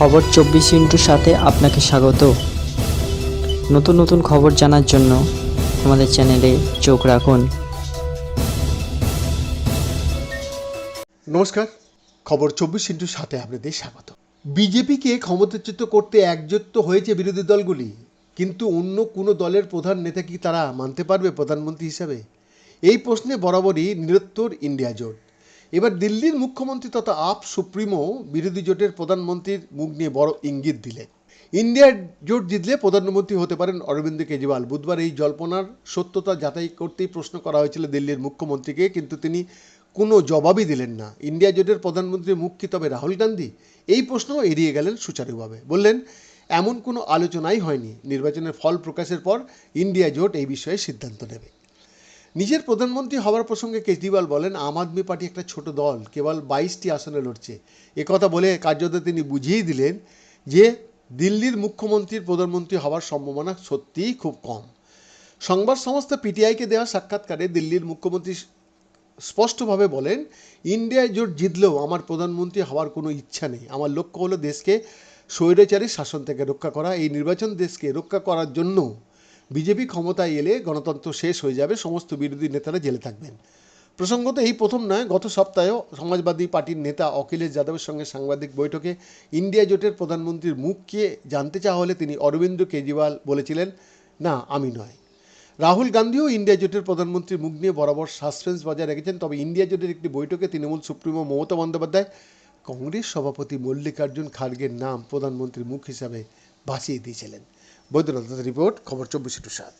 খবর চব্বিশ ইন্টুর সাথে আপনাকে স্বাগত। নতুন নতুন খবর জানার জন্য আমাদের চ্যানেলে চোখ রাখুন। নমস্কার, খবর চব্বিশ ইন্টুর সাথে আপনাদের স্বাগত। বিজেপিকে ক্ষমতাচ্যুত করতে একজোট তো হয়েছে বিরোধী দলগুলি, কিন্তু অন্য কোনো দলের প্রধান নেতা কি তারা মানতে পারবে প্রধানমন্ত্রী হিসাবে? এই প্রশ্নে বরাবরই নিরত্তর ইন্ডিয়া জোট। এবার দিল্লির মুখ্যমন্ত্রী তথা আপ সুপ্রিমো বিরোধী জোটের প্রধানমন্ত্রীর মুখ নিয়ে বড় ইঙ্গিত দিলে। ইন্ডিয়া জোট জিতলে প্রধানমন্ত্রী হতে পারেন অরবিন্দ কেজরিওয়াল। বুধবার এই জল্পনার সত্যতা যাচাই করতেই প্রশ্ন করা হয়েছিল দিল্লির মুখ্যমন্ত্রীকে, কিন্তু তিনি কোনো জবাবই দিলেন না। ইন্ডিয়া জোটের প্রধানমন্ত্রীর মুখ কি তবে রাহুল গান্ধী? এই প্রশ্নও এড়িয়ে গেলেন সুচারুভাবে। বললেন, এমন কোনো আলোচনাই হয়নি। নির্বাচনের ফল প্রকাশের পর ইন্ডিয়া জোট এই বিষয়ে সিদ্ধান্ত নেবে। নিজের প্রধানমন্ত্রী হওয়ার প্রসঙ্গে কেজরিওয়াল বলেন, আম আদমি পার্টি একটা ছোট দল, কেবল বাইশটি আসনে লড়ছে। একথা বলে কার্যত তিনি বুঝিয়েই দিলেন যে দিল্লির মুখ্যমন্ত্রীর প্রধানমন্ত্রী হওয়ার সম্ভাবনা সত্যিই খুব কম। সংবাদ সংস্থা পিটিআইকে দেওয়া সাক্ষাৎকারে দিল্লির মুখ্যমন্ত্রী স্পষ্টভাবে বলেন, ইন্ডিয়ায় জোট জিতলেও আমার প্রধানমন্ত্রী হওয়ার কোনো ইচ্ছা নেই। আমার লক্ষ্য হলো দেশকে স্বৈরাচারী শাসন থেকে রক্ষা করা। এই নির্বাচন দেশকে রক্ষা করার জন্য বিজেপি ক্ষমতায় এলে গণতন্ত্র শেষ হয়ে যাবে, সমস্ত বিরোধী নেতারা জেলে থাকবেন। প্রসঙ্গত এই প্রথম নয়, গত সপ্তাহেও সমাজবাদী পার্টির নেতা অখিলেশ যাদবের সঙ্গে সাংবাদিক বৈঠকে ইন্ডিয়া জোটের প্রধানমন্ত্রীর মুখকে জানতে চাওয়া হলে তিনি অরবিন্দ কেজরিওয়াল বলেছিলেন, না, আমি নয়। রাহুল গান্ধীও ইন্ডিয়া জোটের প্রধানমন্ত্রীর মুখ নিয়ে বরাবর সাসপেন্স বজায় রেখেছেন, তবে ইন্ডিয়া জোটের একটি বৈঠকে তৃণমূল সুপ্রিমো মমতা বন্দ্যোপাধ্যায় কংগ্রেস সভাপতি মল্লিকার্জুন খাড়গের নাম প্রধানমন্ত্রীর মুখ হিসাবে ভাসিয়ে দিয়েছিলেন। বৈদ্যনাথ রিপোর্ট খবর চব্বিশ সাত।